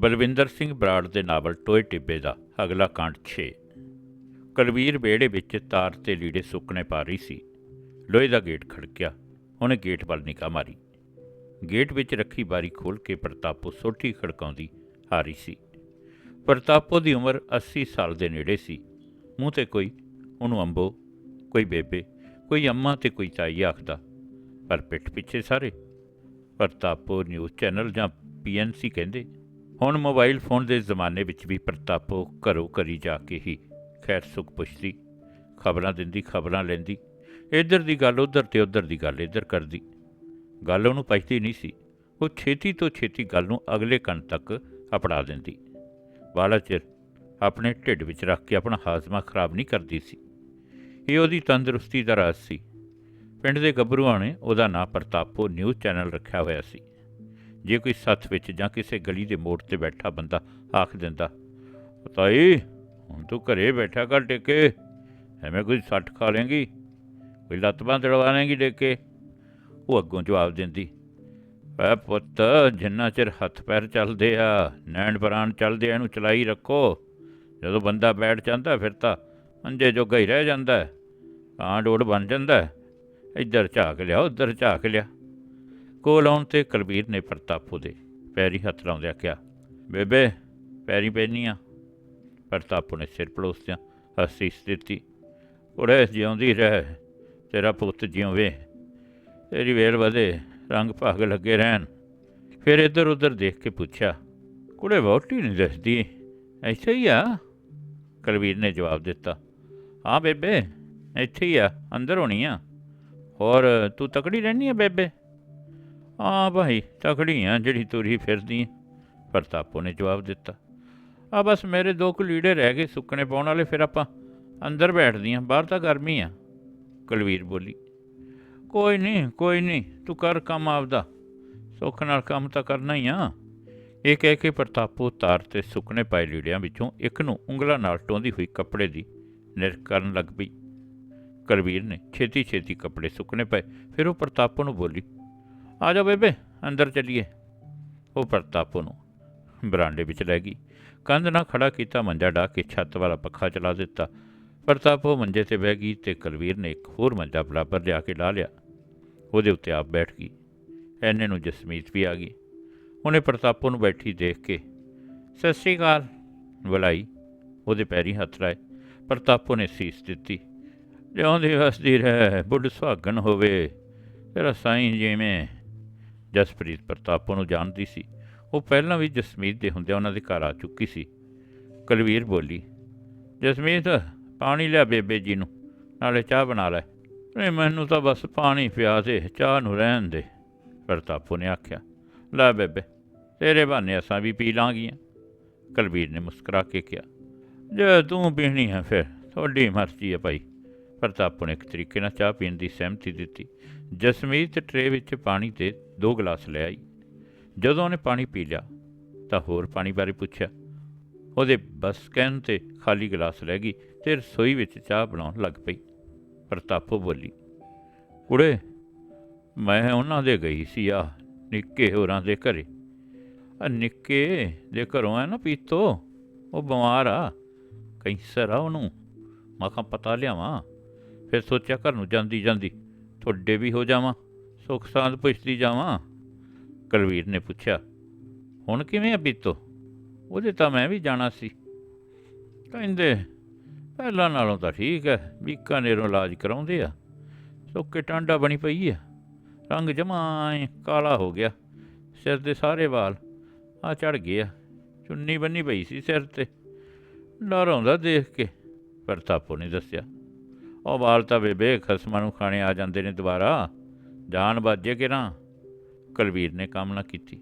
ਬਲਵਿੰਦਰ ਸਿੰਘ ਬਰਾੜ ਦੇ ਨਾਵਲ ਟੋਏ ਟਿੱਬੇ ਦਾ, ਅਗਲਾ ਕਾਂਡ 6 ਕਲਵੀਰ ਵਿਹੜੇ ਵਿੱਚ ਤਾਰ ਤੇ ਲੀੜੇ ਸੁੱਕਣੇ ਪਾ ਰਹੀ ਸੀ। ਲੋਹੇ ਦਾ ਗੇਟ ਖੜਕਿਆ, ਉਹਨੇ ਗੇਟ ਵੱਲ ਨਿਗਾਹ ਮਾਰੀ। ਗੇਟ ਵਿੱਚ ਰੱਖੀ ਬਾਰੀ ਖੋਲ ਕੇ ਪ੍ਰਤਾਪੋ ਸੋਟੀ ਖੜਕਾਉਂਦੀ ਆ ਰਹੀ ਸੀ। ਪ੍ਰਤਾਪੋ ਦੀ ਉਮਰ 80 ਸਾਲ ਦੇ ਨੇੜੇ ਸੀ। ਮੂੰਹ ਤੇ ਕੋਈ, ਉਹਨੂੰ ਅੰਬੋ, ਕੋਈ ਬੇਬੇ, ਕੋਈ ਅੰਮਾ ਤੇ ਕੋਈ ਤਾਈ ਆਖਦਾ, ਪਰ ਪਿੱਠ ਪਿੱਛੇ ਸਾਰੇ? ਪ੍ਰਤਾਪੋ ਨਿਊਜ਼ ਚੈਨਲ ਜਾਂ ਪੀਐਨਸੀ ਕਹਿੰਦੇ ਹੁਣ ਮੋਬਾਈਲ ਫੋਨ ਦੇ ਜ਼ਮਾਨੇ ਵਿੱਚ ਵੀ ਪ੍ਰਤਾਪੋ ਘਰੋਂ ਘਰੀ ਜਾ ਕੇ ਹੀ ਖੈਰ ਸੁਖ ਪੁੱਛਦੀ, ਖਬਰਾਂ ਦਿੰਦੀ, ਖਬਰਾਂ ਲੈਂਦੀ, ਇੱਧਰ ਦੀ ਗੱਲ ਉੱਧਰ ਤੇ ਉੱਧਰ ਦੀ ਗੱਲ ਇੱਧਰ ਕਰਦੀ। ਗੱਲ ਉਹਨੂੰ ਪਛਦੀ ਨਹੀਂ ਸੀ, ਉਹ ਛੇਤੀ ਤੋਂ ਛੇਤੀ ਗੱਲ ਨੂੰ ਅਗਲੇ ਕੰਨ ਤੱਕ ਅਪੜਾ ਦਿੰਦੀ। ਬਾਲਾ ਚਿਰ ਆਪਣੇ ਢਿੱਡ ਵਿੱਚ ਰੱਖ ਕੇ ਆਪਣਾ ਹਾਜ਼ਮਾ ਖਰਾਬ ਨਹੀਂ ਕਰਦੀ ਸੀ। ਇਹ ਉਹਦੀ ਤੰਦਰੁਸਤੀ ਦਾ ਰਾਜ਼ ਸੀ। ਪਿੰਡ ਦੇ ਗੱਭਰੂਆਂ ਨੇ ਉਹਦਾ ਨਾਂ ਪ੍ਰਤਾਪੋ ਨਿਊਜ਼ ਚੈਨਲ ਰੱਖਿਆ ਹੋਇਆ ਸੀ। ਜੇ ਕੋਈ ਸੱਥ ਵਿੱਚ ਜਾਂ ਕਿਸੇ ਗਲੀ ਦੇ ਮੋੜ ਤੇ ਬੈਠਾ ਬੰਦਾ ਆਖ ਦਿੰਦਾ, ਤਾਈ, ਹੁਣ ਤੂੰ ਘਰੇ ਬੈਠਾ ਕਰ ਟੇਕੇ ਐਵੇਂ ਕੋਈ ਸੱਟ ਖਾ ਲੇਂਗੀ ਕੋਈ ਲੱਤ ਬਾਂਹ ਤੜਵਾ ਲੇਂਗੀ ਡੇਕੇ? ਉਹ ਅੱਗੋਂ ਜਵਾਬ ਦਿੰਦੀ, ਐ ਪੁੱਤ, ਜਿੰਨਾ ਚਿਰ ਹੱਥ ਪੈਰ ਚੱਲਦੇ ਆ, ਨੈਣ ਪ੍ਰਾਣ ਚੱਲਦੇ ਆ, ਇਹਨੂੰ ਚਲਾਈ ਰੱਖੋ। ਜਦੋਂ ਬੰਦਾ ਬੈਠ ਜਾਂਦਾ ਫਿਰ ਤਾਂ ਮੰਜੇ ਜੋਗਾ ਹੀ ਰਹਿ ਜਾਂਦਾ ਹੈ। ਕਾਂ ਡੋੜ ਬਣ ਜਾਂਦਾ। ਇੱਧਰ ਝਾਕ ਲਿਆ, ਉੱਧਰ ਝਾਕ ਲਿਆ। ਕੋਲ ਆਉਣ ਤੇ ਕੁਲਬੀਰ ਨੇ ਪ੍ਰਤਾਪੂ ਦੇ ਪੈਰੀ ਹੱਥ ਲਾਉਂਦਿਆਂ ਕਿਹਾ, ਬੇਬੇ, ਪੈਰੀ ਪੈਨੀਆਂ ਪ੍ਰਤਾਪੋ ਨੇ ਸਿਰ ਪਲੋਸਦਿਆਂ ਹੱਸੀ ਦਿੱਤੀ ਉੜੇ ਜਿਉਂਦੀ ਰਹਿ, ਤੇਰਾ ਪੁੱਤ ਜਿਉਂਵੇ। ਤੇਰੀ ਵੇਲ ਵਧੇ, ਰੰਗ ਭਾਗ ਲੱਗੇ ਰਹਿਣ। ਫਿਰ ਇੱਧਰ ਉੱਧਰ ਦੇਖ ਕੇ ਪੁੱਛਿਆ, ਕੁੜੇ ਵਹੁਟੀ ਨਹੀਂ ਦੱਸਦੀ? ਐਸੇ ਹੀ ਆ? ਕੁਲਬੀਰ ਨੇ ਜਵਾਬ ਦਿੱਤਾ, ਹਾਂ ਬੇਬੇ, ਇੱਥੇ ਹੀ ਆ, ਅੰਦਰ ਹੋਣੀ ਆ। ਹੋਰ ਤੂੰ ਤਕੜੀ ਰਹਿਣੀ ਆ ਬੇਬੇ? ਹਾਂ ਭਾਈ ਤਕੜੀ ਆ ਜਿਹੜੀ ਤੁਰੀ ਫਿਰਦੀ ਪ੍ਰਤਾਪੋ ਨੇ ਜਵਾਬ ਦਿੱਤਾ, ਆ ਬਸ ਮੇਰੇ ਦੋ ਕੁ ਲੀੜੇ ਰਹਿ ਗਏ ਸੁੱਕਣੇ ਪਾਉਣ ਵਾਲੇ, ਫਿਰ ਆਪਾਂ ਅੰਦਰ ਬੈਠਦੀਆਂ ਬਾਹਰ ਤਾਂ ਗਰਮੀ ਆ। ਕੁਲਵੀਰ ਬੋਲੀ, ਕੋਈ ਨਹੀਂ ਕੋਈ ਨਹੀਂ ਤੂੰ ਕਰ ਕੰਮ ਆਪਦਾ, ਸੁੱਖ ਨਾਲ ਕੰਮ ਤਾਂ ਕਰਨਾ ਹੀ ਆ। ਇਹ ਕਹਿ ਕੇ ਪ੍ਰਤਾਪੋ ਤਾਰ ਤੇ ਸੁੱਕਣੇ ਪਾਏ ਲੀੜਿਆਂ ਵਿੱਚੋਂ ਇੱਕ ਨੂੰ ਉਂਗਲਾਂ ਨਾਲ ਟੋਂਦੀ ਹੋਈ ਕੱਪੜੇ ਦੀ ਨਿਰਖ ਕਰਨ ਲੱਗ ਪਈ। ਕਰਵੀਰ ਨੇ ਛੇਤੀ ਛੇਤੀ ਕੱਪੜੇ ਸੁੱਕਣੇ ਪਏ, ਫਿਰ ਉਹ ਪ੍ਰਤਾਪੋ ਨੂੰ ਬੋਲੀ ਆ ਜਾ ਬੇਬੇ, ਅੰਦਰ ਚੱਲੀਏ। ਉਹ ਪ੍ਰਤਾਪੋ ਨੂੰ ਬਰਾਂਡੇ ਵਿੱਚ ਲੈ ਗਈ। ਕੰਧ ਨਾਲ ਖੜਾ ਕੀਤਾ, ਮੰਜਾ ਢਾ ਕੇ ਛੱਤ ਵਾਲਾ ਪੱਖਾ ਚਲਾ ਦਿੱਤਾ। ਪ੍ਰਤਾਪੋ ਮੰਜੇ ਤੇ ਬਹਿ ਗਈ ਤੇ ਕੁਲਵੀਰ ਨੇ ਇੱਕ ਹੋਰ ਮੰਜਾ ਬਰਾਬਰ ਲਿਆ ਕੇ ਲਾ ਲਿਆ। ਉਹਦੇ ਉੱਤੇ ਆਪ ਬੈਠ ਗਈ। ਐਨੇ ਨੂੰ ਜਸਮੀਤ ਵੀ ਆ ਗਈ। ਉਹਨੇ ਪ੍ਰਤਾਪੋ ਨੂੰ ਬੈਠੀ ਦੇਖ ਕੇ, ਸਤਿ ਸ਼੍ਰੀ ਅਕਾਲ। ਬੁਲਾਈ। ਉਹਦੇ ਪੈਰੀ ਹੱਥ ਲਾਏ। ਪ੍ਰਤਾਪੋ ਨੇ ਸੀਸ ਦਿੱਤੀ। ਜਿਉਂਦੀ ਵਸਦੀ ਰਹਿ, ਬੁੱਢ ਸੁਹਾਗਣ ਹੋਵੇ। ਤੇਰਾ ਸਾਈਂ ਜਿਵੇਂ ਜਸਪ੍ਰੀਤ ਪ੍ਰਤਾਪੋ ਨੂੰ ਜਾਣਦੀ ਸੀ। ਉਹ ਪਹਿਲਾਂ ਵੀ ਜਸਮੀਤ ਦੇ ਹੁੰਦਿਆਂ ਉਹਨਾਂ ਦੇ ਘਰ ਆ ਚੁੱਕੀ ਸੀ। ਕੁਲਵੀਰ ਬੋਲੀ, ਜਸਮੀਤ, ਪਾਣੀ ਲਿਆ ਬੇਬੇ ਜੀ ਨੂੰ, ਨਾਲੇ ਚਾਹ ਬਣਾ ਲੈ। ਨਹੀਂ ਮੈਨੂੰ ਤਾਂ ਬਸ ਪਾਣੀ ਪਿਆ ਦੇ, ਚਾਹ ਨੂੰ ਰਹਿਣ ਦੇ। ਪ੍ਰਤਾਪੋ ਨੇ ਆਖਿਆ, ਲੈ ਬੇਬੇ, ਤੇਰੇ ਬਹਾਨੇ ਅਸਾਂ ਵੀ ਪੀ ਲਾਂਗੀਆਂ। ਕੁਲਵੀਰ ਨੇ ਮੁਸਕਰਾ ਕੇ ਕਿਹਾ, ਜੇ ਤੂੰ ਪੀਣੀ ਹੈ ਫਿਰ, ਤੁਹਾਡੀ ਮਰਜ਼ੀ ਹੈ ਭਾਈ। ਪ੍ਰਤਾਪੋ ਨੇ ਇੱਕ ਤਰੀਕੇ ਨਾਲ ਚਾਹ ਪੀਣ ਦੀ ਸਹਿਮਤੀ ਦਿੱਤੀ। ਜਸਮੀਤ ਟਰੇ ਵਿੱਚ ਪਾਣੀ ਤੇ ਦੋ ਗਲਾਸ ਲੈ ਆਈ। ਜਦੋਂ ਉਹਨੇ ਪਾਣੀ ਪੀ ਲਿਆ, ਤਾਂ ਹੋਰ ਪਾਣੀ ਬਾਰੇ ਪੁੱਛਿਆ। ਉਹਦੇ ਬਸ ਕਹਿਣ ਤੇ ਖਾਲੀ ਗਲਾਸ ਰਹਿ ਗਈ ਤੇ ਰਸੋਈ ਵਿੱਚ ਚਾਹ ਬਣਾਉਣ ਲੱਗ ਪਈ। ਪ੍ਰਤਾਪੋ ਬੋਲੀ, ਕੁੜੇ, ਮੈਂ ਉਹਨਾਂ ਦੇ ਗਈ ਸੀ ਆ ਨਿੱਕੇ ਹੋਰਾਂ ਦੇ ਘਰੇ। ਆ ਨਿੱਕੇ ਦੇ ਘਰੋਂ ਆ ਨਾ ਪੀਤੋ, ਉਹ ਬਿਮਾਰ ਆ। ਕੈਂਸਰ ਆ ਉਹਨੂੰ। ਮੈਂ ਕਿਹਾ, ਪਤਾ ਲਿਆਵਾਂ, ਫਿਰ ਸੋਚਿਆ ਘਰ ਨੂੰ ਜਾਂਦੀ ਜਾਂਦੀ ਤੁਹਾਡੇ ਵੀ ਹੋ ਜਾਵਾਂ। ਸੁੱਖ ਸਾਂਦ ਪੁੱਛਦੀ ਜਾਵਾਂ? ਕੁਲਵੀਰ ਨੇ ਪੁੱਛਿਆ, ਹੁਣ ਕਿਵੇਂ ਆ ਬੀਤੋ? ਉਹਦੇ ਤਾਂ ਮੈਂ ਵੀ ਜਾਣਾ ਸੀ। ਕਹਿੰਦੇ, ਪਹਿਲਾਂ ਨਾਲੋਂ ਤਾਂ ਠੀਕ ਹੈ ਬੀਕਾਨੇਰੋਂ ਇਲਾਜ ਕਰਾਉਂਦੇ ਆ। ਸੁੱਕੇ ਟਾਂਡਾ ਬਣੀ ਪਈ ਆ ਰੰਗ ਜਮਾਂ ਕਾਲਾ ਹੋ ਗਿਆ। ਸਿਰ ਦੇ ਸਾਰੇ ਵਾਲ ਆ ਚੜ ਗਏ ਆ। ਚੁੰਨੀ ਬੰਨੀ ਪਈ ਸੀ ਸਿਰ ਤੇ। ਡਰ ਆਉਂਦਾ ਦੇਖ ਕੇ, ਪਰ ਤਾਪੋ ਨੇ ਦੱਸਿਆ। ਉਹ ਵਾਲ ਤਾਂ ਬੇਬੇ ਖਸਮਾਂ ਨੂੰ ਖਾਣੇ ਆ ਜਾਂਦੇ ਨੇ ਦੁਬਾਰਾ। ਜਾਨ ਬਾਜੇ ਕਿ ਨਾ ਕੁਲਵੀਰ ਨੇ ਕਾਮਨਾ ਕੀਤੀ।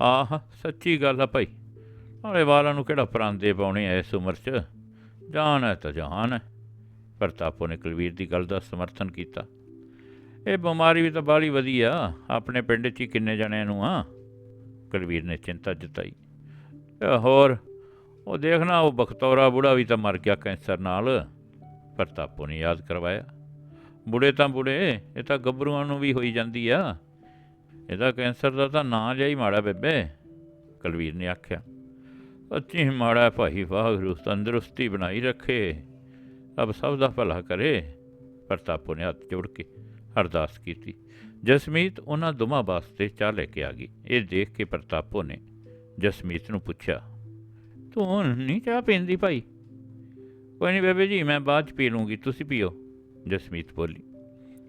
ਆਹ, ਸੱਚੀ ਗੱਲ ਆ ਭਾਈ। ਨਾਲੇ ਵਾਲਾਂ ਨੂੰ ਕਿਹੜਾ ਪਰਾਂਦੇ ਪਾਉਣੇ ਐ ਇਸ ਉਮਰ 'ਚ? ਜਾਨ ਹੈ ਤਾਂ ਜਾਨ। ਹੈ ਪ੍ਰਤਾਪੋ ਨੇ ਕੁਲਵੀਰ ਦੀ ਗੱਲ ਦਾ ਸਮਰਥਨ ਕੀਤਾ। ਇਹ ਬਿਮਾਰੀ ਵੀ ਤਾਂ ਬਾਲੀ ਵਧੀਆ। ਆਪਣੇ ਪਿੰਡ 'ਚ ਹੀ ਕਿੰਨੇ ਜਣਿਆਂ ਨੂੰ ਆ। ਕੁਲਵੀਰ ਨੇ ਚਿੰਤਾ ਜਤਾਈ। ਹੋਰ, ਉਹ ਦੇਖਣਾ, ਉਹ ਬਖਤੌਰਾ ਬੁੜਾ ਵੀ ਤਾਂ ਮਰ ਗਿਆ ਕੈਂਸਰ ਨਾਲ। ਪ੍ਰਤਾਪੋ ਨੇ ਯਾਦ ਕਰਵਾਇਆ। ਬੁੜੇ ਤਾਂ ਬੁੜੇ, ਇਹ ਤਾਂ ਗੱਭਰੂਆਂ ਨੂੰ ਵੀ ਹੋਈ ਜਾਂਦੀ ਆ। ਇਹਦਾ ਕੈਂਸਰ ਦਾ ਤਾਂ ਨਾਂ ਜਿਹਾ ਹੀ ਮਾੜਾ ਬੇਬੇ, ਕੁਲਵੀਰ ਨੇ ਆਖਿਆ। ਅੱਛੀ ਮਾੜਾ ਭਾਈ ਵਾਹਿਗੁਰੂ, ਤੰਦਰੁਸਤੀ ਬਣਾਈ ਰੱਖੇ। ਅਬ ਸਭ ਦਾ ਭਲਾ ਕਰੇ। ਪ੍ਰਤਾਪੋ ਨੇ ਹੱਥ ਜੋੜ ਕੇ ਅਰਦਾਸ ਕੀਤੀ। ਜਸਮੀਤ ਉਹਨਾਂ ਦੋਵਾਂ ਵਾਸਤੇ ਚਾਹ ਲੈ ਕੇ ਆ ਗਈ। ਇਹ ਦੇਖ ਕੇ ਪ੍ਰਤਾਪੋ ਨੇ ਜਸਮੀਤ ਨੂੰ ਪੁੱਛਿਆ, ਤੂੰ ਨਹੀਂ ਚਾਹ ਪੀਂਦੀ ਭਾਈ? ਕੋਈ ਨਹੀਂ ਬੇਬੇ ਜੀ, ਮੈਂ ਬਾਅਦ ਚ ਪੀ ਲੂੰਗੀ, ਤੁਸੀਂ ਪੀਓ। ਜਸਮੀਤ ਬੋਲੀ,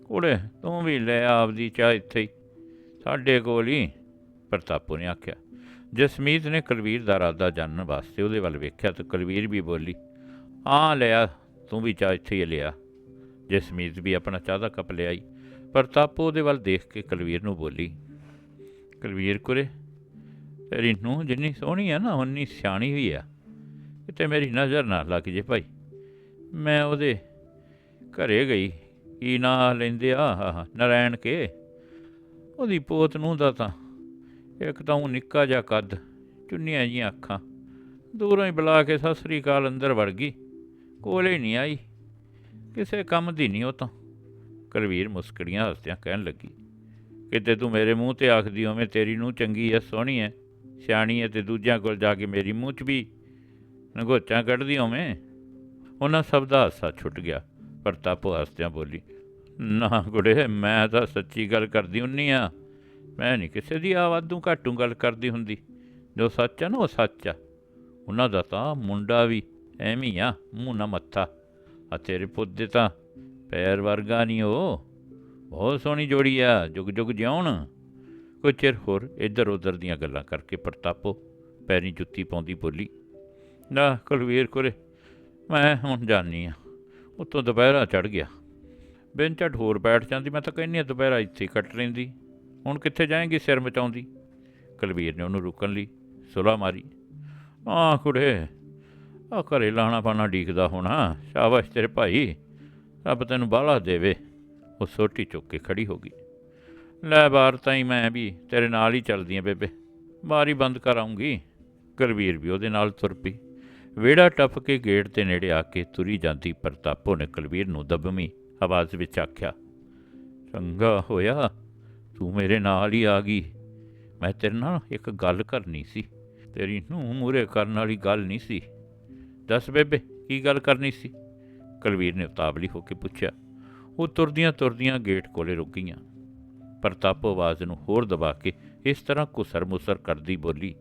ਕੁੜੇ, ਤੂੰ ਵੀ ਲੈ ਆਪਦੀ ਚਾਹ ਇੱਥੇ ਹੀ। ਸਾਡੇ ਕੋਲ ਹੀ, ਪ੍ਰਤਾਪੋ ਨੇ ਆਖਿਆ। ਜਸਮੀਤ ਨੇ ਕੁਲਵੀਰ ਦਾ ਰਾਦਾ ਜਾਣਨ ਵਾਸਤੇ ਉਹਦੇ ਵੱਲ ਵੇਖਿਆ ਤਾਂ ਕੁਲਵੀਰ ਵੀ ਬੋਲੀ ਆ ਲਿਆ, ਤੂੰ ਵੀ ਚਾਹ ਇੱਥੇ ਹੀ ਲਿਆ। ਜਸਮੀਤ ਵੀ ਆਪਣਾ ਚਾਹ ਦਾ ਕੱਪ ਲਿਆਈ ਪ੍ਰਤਾਪੋ ਉਹਦੇ ਵੱਲ ਦੇਖ ਕੇ ਕੁਲਵੀਰ ਨੂੰ ਬੋਲੀ, ਕੁਲਵੀਰ ਕੁਰੇ ਤੇਰੀ ਨੂੰ ਜਿੰਨੀ ਸੋਹਣੀ ਆ ਨਾ ਉਨੀ ਸਿਆਣੀ ਵੀ ਆ। ਕਿਤੇ ਮੇਰੀ ਨਜ਼ਰ ਨਾ ਲੱਗ ਜੇ ਭਾਈ। ਮੈਂ ਉਹਦੇ ਘਰੇ ਗਈ। ਕੀ ਨਾਂ ਲੈਂਦੇ ਆ? ਆਹ, ਨਰਾਇਣ ਕੇ। ਉਹਦੀ ਪੋਤ ਨੂੰ ਦਾ ਤਾਂ ਇੱਕ ਤਾਂ ਉਹ ਨਿੱਕਾ ਜਿਹਾ ਕੱਦ ਚੁੰਨੀਆਂ ਜੀਆਂ ਅੱਖਾਂ ਦੂਰੋਂ ਹੀ ਬੁਲਾ ਕੇ ਸਤਿ ਸ੍ਰੀ ਅਕਾਲ ਅੰਦਰ ਵੜ ਗਈ। ਕੋਲੇ ਨਹੀਂ ਆਈ। ਕਿਸੇ ਕੰਮ ਦੀ ਨਹੀਂ ਉਹ ਤਾਂ। ਕੁਲਵੀਰ ਮੁਸਕੜੀਆਂ ਹੱਸਦਿਆਂ ਕਹਿਣ ਲੱਗੀ ਕਿਤੇ ਤੂੰ ਮੇਰੇ ਮੂੰਹ ਤੇ ਆਖਦੀ ਹੋਵੇਂ ਤੇਰੀ ਨੂੰ ਚੰਗੀ ਐ ਸੋਹਣੀ ਐ। ਸਿਆਣੀ ਐ ਤੇ ਦੂਜਿਆਂ ਕੋਲ ਜਾ ਕੇ ਮੇਰੀ ਮੂੰਹ 'ਚ ਵੀ ਨਗੋਚਾਂ ਕੱਢਦੀ ਹੋਵੇਂ? ਉਹਨਾਂ ਸਭ ਦਾ ਹਾਸਾ ਛੁੱਟ ਗਿਆ। ਪ੍ਰਤਾਪੋ ਹੱਸਦਿਆਂ ਬੋਲੀ, ਨਾ ਗੁੜੇ ਮੈਂ ਤਾਂ ਸੱਚੀ ਗੱਲ ਕਰਦੀ ਹੁੰਨੀ ਆ। ਮੈਂ ਨਹੀਂ ਕਿਸੇ ਦੀ ਆਵਾਜ਼ੋਂ ਘਾਟੂ ਗੱਲ ਕਰਦੀ ਹੁੰਦੀ। ਜੋ ਸੱਚ ਆ ਨਾ, ਉਹ ਸੱਚ ਆ। ਉਹਨਾਂ ਦਾ ਤਾਂ ਮੁੰਡਾ ਵੀ ਐਵੇਂ ਆ, ਮੂੰਹ ਨਾ ਮੱਥਾ। ਆ ਤੇਰੇ ਪੁੱਤ ਦੇ ਤਾਂ ਪੈਰ ਵਰਗਾ ਨਹੀਂ ਉਹ। ਬਹੁਤ ਸੋਹਣੀ ਜੋੜੀ ਆ, ਜੁਗ ਜੁਗ ਜਿਉਣ। ਕੁਝ ਚਿਰ ਹੋਰ ਇੱਧਰ ਉੱਧਰ ਦੀਆਂ ਗੱਲਾਂ ਕਰਕੇ ਪ੍ਰਤਾਪੋ ਪੈਰੀ ਜੁੱਤੀ ਪਾਉਂਦੀ ਬੋਲੀ, ਨਾ ਕੁਲਵੀਰ ਕੁਰੇ ਮੈਂ ਹੁਣ ਜਾਣੀ ਆ। ਉੱਤੋਂ ਦੁਪਹਿਰਾ ਚੜ ਗਿਆ। ਬਿਨ ਝੱਟ ਹੋਰ ਬੈਠ ਜਾਂਦੀ, ਮੈਂ ਤਾਂ ਕਹਿੰਨੀ ਆ ਦੁਪਹਿਰਾ ਇੱਥੇ ਹੀ ਕੱਟ ਲੈਂਦੀ। ਹੁਣ ਕਿੱਥੇ ਜਾਏਂਗੀ ਸਿਰ ਮਚਾਉਂਦੀ ਕੁਲਵੀਰ ਨੇ ਉਹਨੂੰ ਰੁਕਣ ਲਈ ਸੁਲਾ ਮਾਰੀ। ਆ ਕੁੜੇ ਆ ਘਰੇ ਲਾਣਾ ਪਾਣਾ ਡੀਕਦਾ ਹੋਣਾ ਸ਼ਾਬਾਸ਼ ਤੇਰੇ ਭਾਈ, ਰੱਬ ਤੈਨੂੰ ਬਾਹਲਾ ਦੇਵੇ। ਉਹ ਸੋਟੀ ਚੁੱਕ ਕੇ ਖੜੀ ਹੋ ਗਈ। ਲੈ ਬਾਹਰ ਹੀ ਮੈਂ ਵੀ ਤੇਰੇ ਨਾਲ ਹੀ ਚੱਲਦੀ ਆਂ ਬੇਬੇ। ਬਾਰੀ ਬੰਦ ਕਰ ਆਉਂਗੀ ਕਰਵੀਰ ਵੀ ਉਹਦੇ ਨਾਲ ਤੁਰ ਪਈ। ਵਿਹੜਾ ਟੱਪ ਕੇ ਗੇਟ ਦੇ ਨੇੜੇ ਆ ਕੇ ਤੁਰੀ ਜਾਂਦੀ ਪ੍ਰਤਾਪੋ ਨੇ ਕੁਲਵੀਰ ਨੂੰ ਦਬਵੀਂ ਆਵਾਜ਼ ਵਿੱਚ ਆਖਿਆ, ਚੰਗਾ ਹੋਇਆ, ਤੂੰ ਮੇਰੇ ਨਾਲ ਹੀ ਆ ਗਈ। ਮੈਂ ਤੇਰੇ ਨਾਲ ਇੱਕ ਗੱਲ ਕਰਨੀ ਸੀ। ਤੇਰੀ ਨੂੰ ਮੂਰੇ ਕਰਨ ਵਾਲੀ ਗੱਲ ਨਹੀਂ ਸੀ। ਦੱਸ ਬੇਬੇ, ਕੀ ਗੱਲ ਕਰਨੀ ਸੀ? ਕੁਲਵੀਰ ਨੇ ਉਤਾਵਲੀ ਹੋ ਕੇ ਪੁੱਛਿਆ, ਉਹ ਤੁਰਦੀਆਂ ਤੁਰਦੀਆਂ ਗੇਟ ਕੋਲੇ ਰੁਕ ਗਈਆਂ। ਪ੍ਰਤਾਪੋ ਆਵਾਜ਼ ਨੂੰ ਹੋਰ ਦਬਾ ਕੇ ਇਸ ਤਰ੍ਹਾਂ ਕੁਸਰ ਮੁਸਰ ਕਰਦੀ ਬੋਲੀ,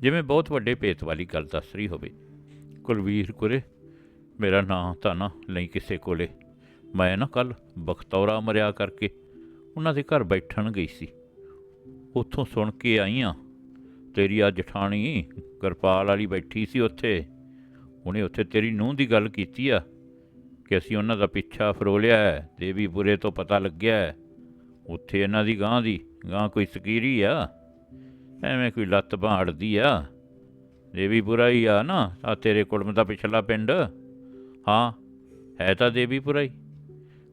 ਜਿਵੇਂ ਬਹੁਤ ਵੱਡੇ ਭੇਤ ਵਾਲੀ ਗੱਲ ਦੱਸ ਰਹੀ ਹੋਵੇ। ਕੁਲਵੀਰ ਕੁਰੇ। ਮੇਰਾ ਨਾਂ ਤਾਂ ਨਾ ਲਈ ਕਿਸੇ ਕੋਲੇ। ਮੈਂ ਨਾ ਕੱਲ ਬਖਤੌਰਾ ਮਰਿਆ ਕਰਕੇ ਉਹਨਾਂ ਦੇ ਘਰ ਬੈਠਣ ਗਈ ਸੀ। ਉੱਥੋਂ ਸੁਣ ਕੇ ਆਈ ਆਂ ਤੇਰੀ ਆ ਜਠਾਣੀ ਕਿਰਪਾਲ ਵਾਲੀ ਬੈਠੀ ਸੀ ਉੱਥੇ। ਉਹਨੇ ਉੱਥੇ ਤੇਰੀ ਨੂੰਹ ਦੀ ਗੱਲ ਕੀਤੀ ਆ ਕਿ ਅਸੀਂ ਉਹਨਾਂ ਦਾ ਪਿੱਛਾ ਫਰੋਲਿਆ ਹੈ, ਦੇਵੀ ਬੁਰੇ ਤੋਂ ਪਤਾ ਲੱਗਿਆ ਹੈ। ਉੱਥੇ ਇਹਨਾਂ ਦੀ ਗਾਂ ਦੀ, ਗਾਂ ਕੋਈ ਸਕੀਰੀ ਆ? ਐਵੇਂ ਕੋਈ ਲੱਤ ਬਾੜਦੀ ਆ? ਦੇਵੀ ਬੁਰਾ ਹੀ ਆ ਨਾ ਆ ਤੇਰੇ ਕੁੜਮ ਦਾ ਪਿਛਲਾ ਪਿੰਡ। ਹਾਂ, ਹੈ ਤਾਂ ਦੇਵੀਪੁਰਾ ਹੀ।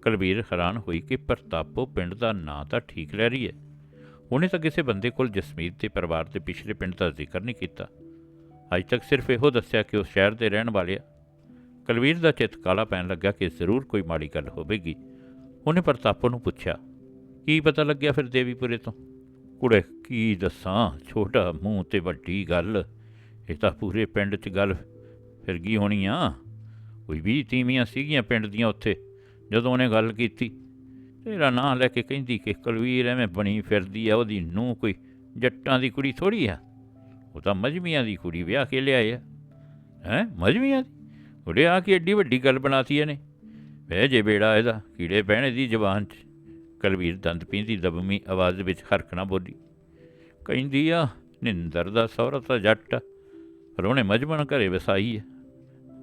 ਕੁਲਬੀਰ ਹੈਰਾਨ ਹੋਈ ਕਿ ਪ੍ਰਤਾਪੋ ਪਿੰਡ ਦਾ ਨਾਂ ਤਾਂ ਠੀਕ ਲੈ ਰਹੀ ਹੈ। ਉਹਨੇ ਤਾਂ ਕਿਸੇ ਬੰਦੇ ਕੋਲ ਜਸਮੀਤ ਦੇ ਪਰਿਵਾਰ ਦੇ ਪਿਛਲੇ ਪਿੰਡ ਦਾ ਜ਼ਿਕਰ ਨਹੀਂ ਕੀਤਾ। ਅੱਜ ਤੱਕ ਸਿਰਫ ਇਹੋ ਦੱਸਿਆ ਕਿ ਉਹ ਸ਼ਹਿਰ ਦੇ ਰਹਿਣ ਵਾਲੇ ਆ। ਕੁਲਵੀਰ ਦਾ ਚਿੱਤ ਕਾਲਾ ਪੈਣ ਲੱਗਾ ਕਿ ਜ਼ਰੂਰ ਕੋਈ ਮਾੜੀ ਗੱਲ ਹੋਵੇਗੀ। ਉਹਨੇ ਪ੍ਰਤਾਪੋ ਨੂੰ ਪੁੱਛਿਆ, ਕੀ ਪਤਾ ਲੱਗਿਆ ਫਿਰ ਦੇਵੀਪੁਰੇ ਤੋਂ? ਕੁੜੇ, ਕੀ ਦੱਸਾਂ? ਛੋਟਾ ਮੂੰਹ ਤੇ ਵੱਡੀ ਗੱਲ। ਇਹ ਤਾਂ ਪੂਰੇ ਪਿੰਡ 'ਚ ਗੱਲ ਫਿਰ ਗਈ ਹੋਣੀ ਆ। ਕੋਈ ਵੀ ਤੀਵੀਆਂ ਸੀਗੀਆਂ ਪਿੰਡ ਦੀਆਂ ਉੱਥੇ ਜਦੋਂ ਉਹਨੇ ਗੱਲ ਕੀਤੀ। ਤੇਰਾ ਨਾਂ ਲੈ ਕੇ ਕਹਿੰਦੀ ਕਿ ਕੁਲਵੀਰ ਐਵੇਂ ਬਣੀ ਫਿਰਦੀ ਆ ਉਹਦੀ ਨੂੰ ਕੋਈ ਜੱਟਾਂ ਦੀ ਕੁੜੀ ਥੋੜੀ ਆ। ਉਹ ਤਾਂ ਮਜਮੀਆਂ ਦੀ ਕੁੜੀ ਵਿਆਹ ਕੇ ਲਿਆਏ ਆ। ਹੈ ਮਜਮੀਆਂ ਦੀ? ਉਹਦੇ ਆ ਕੇ ਐਡੀ ਵੱਡੀ ਗੱਲ ਬਣਾਤੀ ਇਹਨੇ। ਵੇ ਜੇ ਬੇੜਾ ਇਹਦਾ ਕੀੜੇ ਪੈਣੇ ਦੀ ਜ਼ਬਾਨ 'ਚ। ਕੁਲਵੀਰ ਦੰਦ ਪੀਂਦੀ ਦਬਮੀ ਆਵਾਜ਼ ਵਿੱਚ ਹਰਕਣਾ ਬੋਲੀ। ਕਹਿੰਦੀ ਆ ਨਿੰਦਰ ਦਾ ਸਹੁਰਾ ਤਾਂ ਜੱਟ ਆ, ਪਰ ਉਹਨੇ ਮਜਮਨ ਘਰੇ ਵਸਾਈ ਹੈ।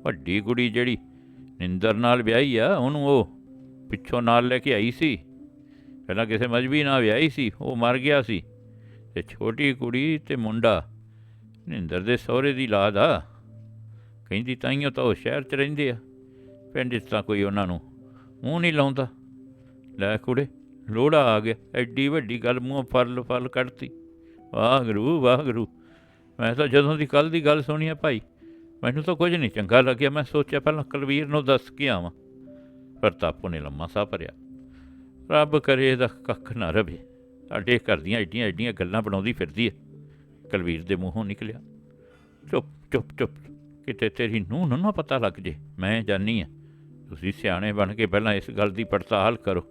ਵੱਡੀ ਕੁੜੀ ਜਿਹੜੀ ਨਿੰਦਰ ਨਾਲ ਵਿਆਹੀ ਆ, ਉਹਨੂੰ ਉਹ ਪਿੱਛੋਂ ਨਾਲ ਲੈ ਕੇ ਆਈ ਸੀ। ਪਹਿਲਾਂ ਕਿਸੇ ਮਜਬੀ ਨਾਲ ਵਿਆਹੀ ਸੀ, ਉਹ ਮਰ ਗਿਆ ਸੀ। ਤੇ ਛੋਟੀ ਕੁੜੀ ਤੇ ਮੁੰਡਾ ਨਿੰਦਰ ਦੇ ਸਹੁਰੇ ਦੀ ਲਾਦ ਆ। ਕਹਿੰਦੀ, ਤਾਈਓ ਤਾਂ ਉਹ ਸ਼ਹਿਰ 'ਚ ਰਹਿੰਦੇ ਆ। ਪਿੰਡ 'ਚ ਤਾਂ ਕੋਈ ਉਹਨਾਂ ਨੂੰ ਮੂੰਹ ਨਹੀਂ ਲਾਉਂਦਾ। ਲੈ ਕੁੜੇ, ਲੋੜਾ ਆ ਗਿਆ। ਐਡੀ ਵੱਡੀ ਗੱਲ ਮੂੰਹ ਫਰਲ ਫਲ ਕੱਢਤੀ। ਵਾਹਿਗੁਰੂ ਵਾਹਿਗੁਰੂ। ਮੈਂ ਤਾਂ ਜਦੋਂ ਦੀ ਕੱਲ ਦੀ ਗੱਲ ਸੁਣੀ ਆ ਭਾਈ, ਮੈਨੂੰ ਤਾਂ ਕੁਝ ਨਹੀਂ ਚੰਗਾ ਲੱਗਿਆ। ਮੈਂ ਸੋਚਿਆ ਪਹਿਲਾਂ ਕੁਲਵੀਰ ਨੂੰ ਦੱਸ ਕੇ ਆਵਾਂ ਪ੍ਰਤਾਪੋ ਨੇ ਲੰਮਾ ਸਾਹ ਭਰਿਆ। ਰੱਬ ਕਰੇ ਇਹਦਾ ਕੱਖ ਨਾ ਰਵੇ। ਸਾਡੇ ਘਰ ਦੀਆਂ ਐਡੀਆਂ ਐਡੀਆਂ ਗੱਲਾਂ ਬਣਾਉਂਦੀ ਫਿਰਦੀ ਹੈ ਕੁਲਵੀਰ ਦੇ ਮੂੰਹੋਂ ਨਿਕਲਿਆ, ਚੁੱਪ ਚੁੱਪ ਚੁੱਪ, ਕਿਤੇ ਤੇਰੀ ਨੂੰਹ ਨੂੰ ਨਾ ਪਤਾ ਲੱਗ ਜੇ, ਮੈਂ ਜਾਣੀ ਆ। ਤੁਸੀਂ ਸਿਆਣੇ ਬਣ ਕੇ ਪਹਿਲਾਂ ਇਸ ਗੱਲ ਦੀ ਪੜਤਾਲ ਕਰੋ।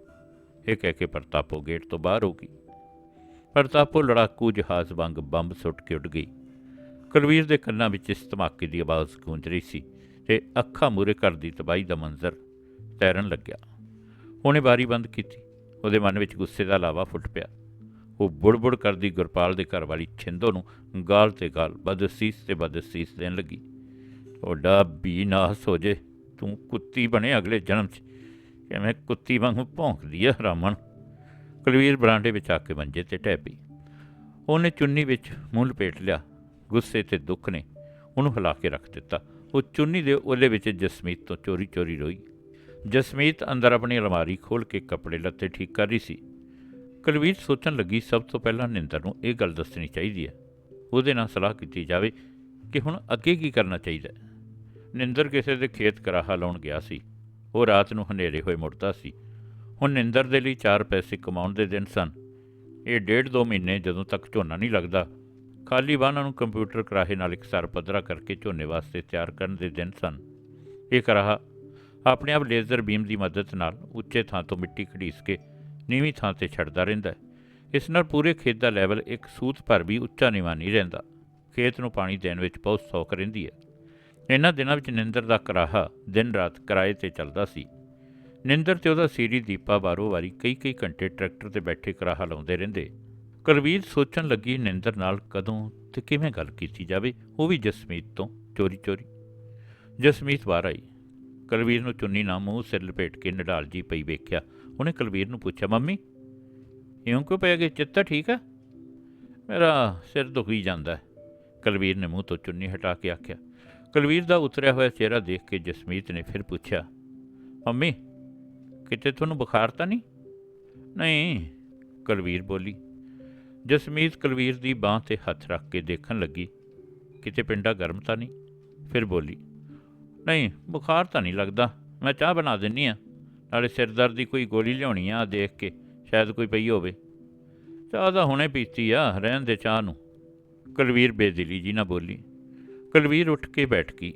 ਇਹ ਕਹਿ ਕੇ ਪ੍ਰਤਾਪੋ ਗੇਟ ਤੋਂ ਬਾਹਰ ਹੋ ਗਈ। ਪ੍ਰਤਾਪੋ ਲੜਾਕੂ ਜਹਾਜ਼ ਵਾਂਗ ਬੰਬ ਸੁੱਟ ਕੇ ਉੱਡ ਗਈ। ਕੁਲਵੀਰ ਦੇ ਕੰਨਾਂ ਵਿੱਚ ਇਸ ਧਮਾਕੇ ਦੀ ਆਵਾਜ਼ ਗੂੰਜ ਰਹੀ ਸੀ ਤੇ ਅੱਖਾਂ ਮੂਰੇ ਘਰ ਦੀ ਤਬਾਹੀ ਦਾ ਮੰਜ਼ਰ ਤੈਰਨ ਲੱਗਿਆ। ਉਹਨੇ ਬਾਰੀ ਬੰਦ ਕੀਤੀ। ਉਹਦੇ ਮਨ ਵਿੱਚ ਗੁੱਸੇ ਦਾ ਲਾਵਾ ਫੁੱਟ ਪਿਆ। ਉਹ ਬੁੜਬੁੜ ਕਰਦੀ ਗੁਰਪਾਲ ਦੇ ਘਰ ਵਾਲੀ ਛਿੰਦੋ ਨੂੰ ਗਾਲ ਤੇ ਗਾਲ, ਬਦਸੀਸ ਤੇ ਬਦਸੀਸ ਦੇਣ ਲੱਗੀ। ਤੁਹਾਡਾ ਵੀ ਨਾਸ ਹੋ ਜੇ। ਤੂੰ ਕੁੱਤੀ ਬਣੇ ਅਗਲੇ ਜਨਮ 'ਚ। ਕਿਵੇਂ ਕੁੱਤੀ ਵਾਂਗੂ ਭੌਂਕਦੀ ਆ ਰਾਮਣ? ਕੁਲਵੀਰ ਬਰਾਂਡੇ ਵਿੱਚ ਆ ਕੇ ਮੰਜੇ ਤੇ ਟਹਿ ਪਈ। ਉਹਨੇ ਚੁੰਨੀ ਵਿੱਚ ਮੂੰਹ ਲਪੇਟ ਲਿਆ। ਗੁੱਸੇ ਤੇ ਦੁੱਖ ਨੇ। ਉਹਨੂੰ ਹਿਲਾ ਕੇ ਰੱਖ ਦਿੱਤਾ। ਉਹ ਚੁੰਨੀ ਦੇ ਓਲੇ ਵਿੱਚ ਜਸਮੀਤ ਤੋਂ ਚੋਰੀ ਚੋਰੀ ਰੋਈ। ਜਸਮੀਤ ਅੰਦਰ ਆਪਣੀ ਅਲਮਾਰੀ ਖੋਲ ਕੇ ਕੱਪੜੇ ਲੱਤੇ ਠੀਕ ਕਰ ਰਹੀ ਸੀ। ਕੁਲਵੀਰ ਸੋਚਣ ਲੱਗੀ, ਸਭ ਤੋਂ ਪਹਿਲਾਂ ਨਿੰਦਰ ਨੂੰ ਇਹ ਗੱਲ ਦੱਸਣੀ ਚਾਹੀਦੀ ਹੈ। ਉਹਦੇ ਨਾਲ ਸਲਾਹ ਕੀਤੀ ਜਾਵੇ ਕਿ ਹੁਣ ਅੱਗੇ ਕੀ ਕਰਨਾ ਚਾਹੀਦਾ ਹੈ। ਨਿੰਦਰ ਕਿਸੇ ਦੇ ਖੇਤ ਕਰਾਹਾ ਲਾਉਣ ਗਿਆ ਸੀ। ਉਹ ਰਾਤ ਨੂੰ ਹਨੇਰੇ ਹੋਏ ਮੁੜਦਾ ਸੀ। ਹੁਣ ਨਿੰਦਰ ਦੇ ਲਈ 4 ਪੈਸੇ ਕਮਾਉਣ ਦੇ ਦਿਨ ਸਨ। ਇਹ ਡੇਢ ਦੋ ਮਹੀਨੇ ਜਦੋਂ ਤੱਕ ਝੋਨਾ ਨਹੀਂ ਲੱਗਦਾ ਖਾਲੀ ਵਾਹਨਾਂ ਨੂੰ ਕੰਪਿਊਟਰ ਕਰਾਹੇ ਨਾਲ ਇੱਕ ਸਰ ਪੱਧਰਾ ਕਰਕੇ ਝੋਨੇ ਵਾਸਤੇ ਤਿਆਰ ਕਰਨ ਦੇ ਦਿਨ ਸਨ। ਇਹ ਕਰਾਹਾ ਆਪਣੇ ਆਪ ਲੇਜ਼ਰ ਬੀਮ ਦੀ ਮਦਦ ਨਾਲ ਉੱਚੇ ਥਾਂ ਤੋਂ ਮਿੱਟੀ ਘੜੀਸ ਕੇ ਨੀਵੀਂ ਥਾਂ ਤੇ ਛੱਡਦਾ ਰਹਿੰਦਾ ਹੈ। ਇਸ ਨਾਲ ਪੂਰੇ ਖੇਤ ਦਾ ਲੈਵਲ ਇੱਕ ਸੂਤ ਭਰ ਵੀ ਉੱਚਾ ਨੀਵਾਂ ਨਹੀਂ ਰਹਿੰਦਾ। ਖੇਤ ਨੂੰ ਪਾਣੀ ਦੇਣ ਵਿੱਚ ਬਹੁਤ ਸੌਖ ਰਹਿੰਦੀ ਹੈ। ਇਹਨਾਂ ਦਿਨਾਂ ਵਿੱਚ ਨਿੰਦਰ ਦਾ ਕਰਾਹਾ ਦਿਨ ਰਾਤ ਕਿਰਾਏ ਤੇ ਚੱਲਦਾ ਸੀ। ਨਿੰਦਰ ਤੇ ਉਹਦਾ ਸੀਰੀ ਦੀਪਾ ਬਾਰੋ ਵਾਰੀ ਕਈ ਕਈ ਘੰਟੇ ਟਰੈਕਟਰ ਤੇ ਬੈਠੇ ਕਰਾਹਾ ਲਾਉਂਦੇ ਰਹਿੰਦੇ। ਕਰਵੀਰ ਸੋਚਣ ਲੱਗੀ ਨਿੰਦਰ ਨਾਲ ਕਦੋਂ ਤੇ ਕਿਵੇਂ ਗੱਲ ਕੀਤੀ ਜਾਵੇ, ਉਹ ਵੀ ਜਸਮੀਤ ਤੋਂ ਚੋਰੀ ਚੋਰੀ। ਜਸਮੀਤ ਬਾਹਰ ਆਈ। ਕੁਲਵੀਰ ਨੂੰ ਚੁੰਨੀ ਨਾਲ ਮੂੰਹ ਸਿਰ ਲਪੇਟ ਕੇ ਨਡਾਲ ਜੀ ਪਈ ਵੇਖਿਆ। ਉਹਨੇ ਕੁਲਵੀਰ ਨੂੰ ਪੁੱਛਿਆ, ਮੰਮੀ, ਇਉਂ ਕਿਉਂ ਪੈ ਗਏ? ਚਿੱਤ ਠੀਕ ਆ? ਮੇਰਾ ਸਿਰ ਦੁਖੀ ਜਾਂਦਾ ਕਲਵੀਰ ਨੇ ਮੂੰਹ ਤੋਂ ਚੁੰਨੀ ਹਟਾ ਕੇ ਆਖਿਆ। ਕੁਲਵੀਰ ਦਾ ਉਤਰਿਆ ਹੋਇਆ ਚਿਹਰਾ ਦੇਖ ਕੇ ਜਸਮੀਤ ਨੇ ਫਿਰ ਪੁੱਛਿਆ, ਮੰਮੀ, ਕਿਤੇ ਤੁਹਾਨੂੰ ਬੁਖਾਰ ਤਾਂ ਨਹੀਂ? ਨਹੀਂ ਕਲਵੀਰ ਬੋਲੀ। ਜਸਮੀਤ ਕੁਲਵੀਰ ਦੀ ਬਾਹ ਤੇ ਹੱਥ ਰੱਖ ਕੇ ਦੇਖਣ ਲੱਗੀ। ਕਿਤੇ ਪਿੰਡਾ ਗਰਮ ਤਾਂ ਨਹੀਂ? ਫਿਰ ਬੋਲੀ, ਨਹੀਂ, ਬੁਖਾਰ ਤਾਂ ਨਹੀਂ ਲੱਗਦਾ। ਮੈਂ ਚਾਹ ਬਣਾ ਦਿੰਨੀ ਆ। ਨਾਲੇ ਸਿਰ ਦਰਦ ਦੀ ਕੋਈ ਗੋਲੀ ਲਿਆਉਣੀ ਆ ਦੇਖ ਕੇ। ਸ਼ਾਇਦ ਕੋਈ ਪਈ ਹੋਵੇ। ਚਾਹ ਤਾਂ ਹੁਣੇ ਪੀਤੀ ਆ, ਰਹਿਣ ਦੇ ਚਾਹ ਨੂੰ। ਕੁਲਵੀਰ ਬੇਦਿਲੀ ਜੀ ਨਾ ਬੋਲੀ। ਕੁਲਵੀਰ ਉੱਠ ਕੇ ਬੈਠ ਗਈ।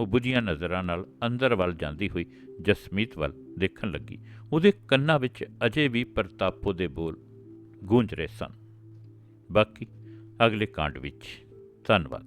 ਉਹ ਬੁਝੀਆਂ ਨਜ਼ਰਾਂ ਨਾਲ ਅੰਦਰ ਵੱਲ ਜਾਂਦੀ ਹੋਈ ਜਸਮੀਤ ਵੱਲ ਦੇਖਣ ਲੱਗੀ। ਉਹਦੇ ਕੰਨਾਂ ਵਿੱਚ ਅਜੇ ਵੀ ਪ੍ਰਤਾਪੋ ਦੇ ਬੋਲ ਗੂੰਜ ਰਹੇ ਸਨ। ਬਾਕੀ ਅਗਲੇ ਕਾਂਡ ਵਿੱਚ। ਧੰਨਵਾਦ।